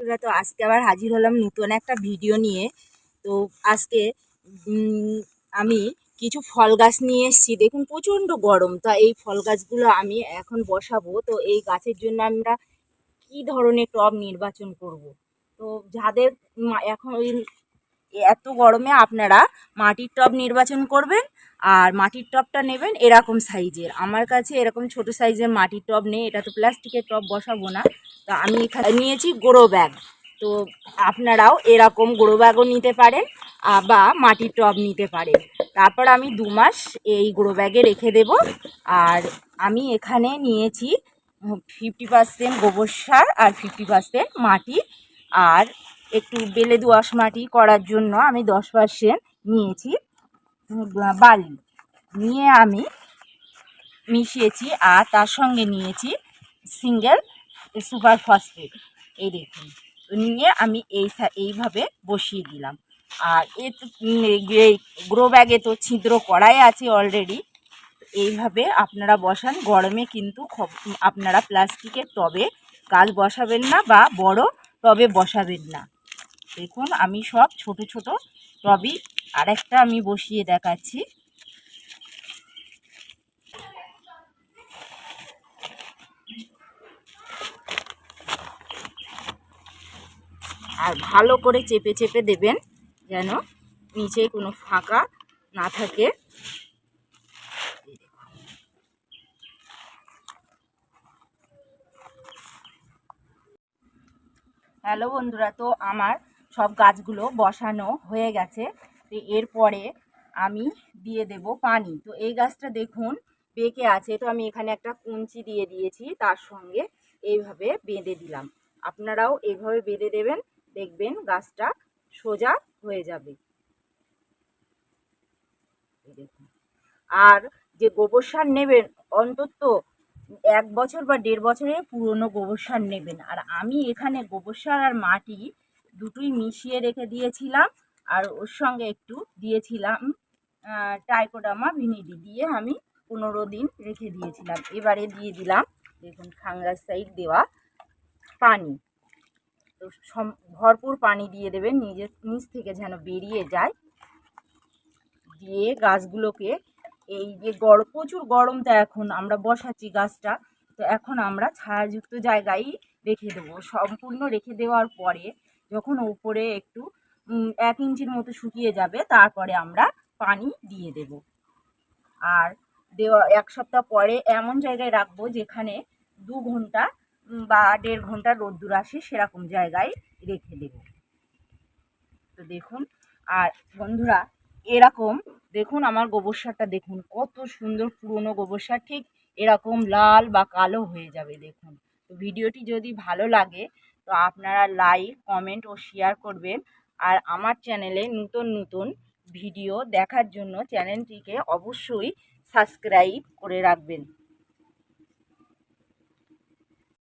বন্ধুরা, তো আজকে আবার হাজির হলাম নতুন একটা ভিডিও নিয়ে। তো আজকে আমি কিছু ফল গাছ নিয়ে এসেছি। দেখুন, প্রচণ্ড গরম। তা এই ফল গাছগুলো আমি এখন বসাবো। তো এই গাছের জন্য আমরা কি ধরনের টব নির্বাচন করব? তো যাদের এখন ওই এত গরমে আপনারা মাটির টব নির্বাচন করবেন আর মাটির টবটা নেবেন এরকম সাইজের। আমার কাছে এরকম ছোট সাইজের মাটির টব নেই, এটা তো প্লাস্টিকের টব বসাবো না। তো আমি এখানে নিয়েছি গোড়ো ব্যাগ। তো আপনারাও এরকম গোড়ো ব্যাগও নিতে পারেন বা মাটির টব নিতে পারেন। তারপর আমি দু মাস এই গোড়ো ব্যাগে রেখে দেব। আর আমি এখানে নিয়েছি ফিফটি পার্সেন্ট গোবর সার আর ফিফটি পার্সেন্ট মাটি। আর একটু বেলে দোআঁশ মাটি করার জন্য আমি দশ পার্সেন্ট নিয়েছি বালি। নিয়ে আমি মিশিয়েছি আর তার সঙ্গে নিয়েছি সিঙ্গেল সুপার ফসফেট। এই দেখুন, নিয়ে আমি এই এইভাবে বসিয়ে দিলাম। আর এ গ্রো ব্যাগে তো ছিদ্র করাই আছে অলরেডি। এইভাবে আপনারা বসান, গরমে কিন্তু আপনারা প্লাস্টিকের টবে গাছ বসাবেন না বা বড় টবে বসাবেন না। দেখুন, আমি সব ছোট ছোট টবই আরেকটা আমি বসিয়ে দেখাচ্ছি। আর ভালো করে চেপে চেপে দেবেন, যেন নিচে কোনো ফাঁকা না থাকে। হ্যালো বন্ধুরা, তো আমার সব গাছগুলো বসানো হয়ে গেছে। তো এরপরে আমি দিয়ে দেব পানি। তো এই গাছটা দেখুন, বেঁকে আছে। তো আমি এখানে একটা কুঞ্চি দিয়ে দিয়েছি, তার সঙ্গে এইভাবে বেঁধে দিলাম। আপনারাও এইভাবে বেঁধে দেবেন, দেখবেন গাছটা সোজা হয়ে যাবে। আর যে গোবর সার নেবেন, অন্তত এক বছর বা দেড় বছরের পুরনো গোবর সার নেবেন। আর আমি এখানে গোবর সার আর মাটি দুটোই মিশিয়ে রেখে দিয়েছিলাম আর ওর সঙ্গে একটু দিয়েছিলাম টাইকোডামা ভিনিডি দিয়ে আমি পনেরো দিন রেখে দিয়েছিলাম। এবারে দিয়ে দিলাম, দেখুন সাইড দেওয়া পানি। তো ভরপুর পানি দিয়ে দেবেন নিজের নিচ থেকে যেন বেরিয়ে যায়। দিয়ে গাছগুলোকে, এই যে গরম প্রচুর গরম তো এখন, আমরা বসাচ্ছি গাছটা, তো এখন আমরা ছায়াযুক্ত জায়গায় রেখে দেবো। সম্পূর্ণ রেখে দেওয়ার পরে যখন উপরে একটু এক ইঞ্চির মতো শুকিয়ে যাবে, তারপরে আমরা পানি দিয়ে দেব। আর দেওয়া, এক সপ্তাহ পরে এমন জায়গায় রাখব যেখানে দু ঘণ্টা বা দেড় ঘণ্টা রোদ্দুর আসে সেরকম জায়গায় রেখে দেব। তো দেখুন, আর বন্ধুরা, এরকম, দেখুন আমার গোবর সারটা দেখুন, কত সুন্দর পুরনো গোবর সার, ঠিক এরকম লাল বা কালো হয়ে যাবে, দেখুন। তো ভিডিওটি যদি ভালো লাগে তো আপনারা লাইক কমেন্ট ও শেয়ার করবেন। আর আমার চ্যানেলে নতুন নতুন ভিডিও দেখার জন্য চ্যানেলটিকে অবশ্যই সাবস্ক্রাইব করে রাখবেন।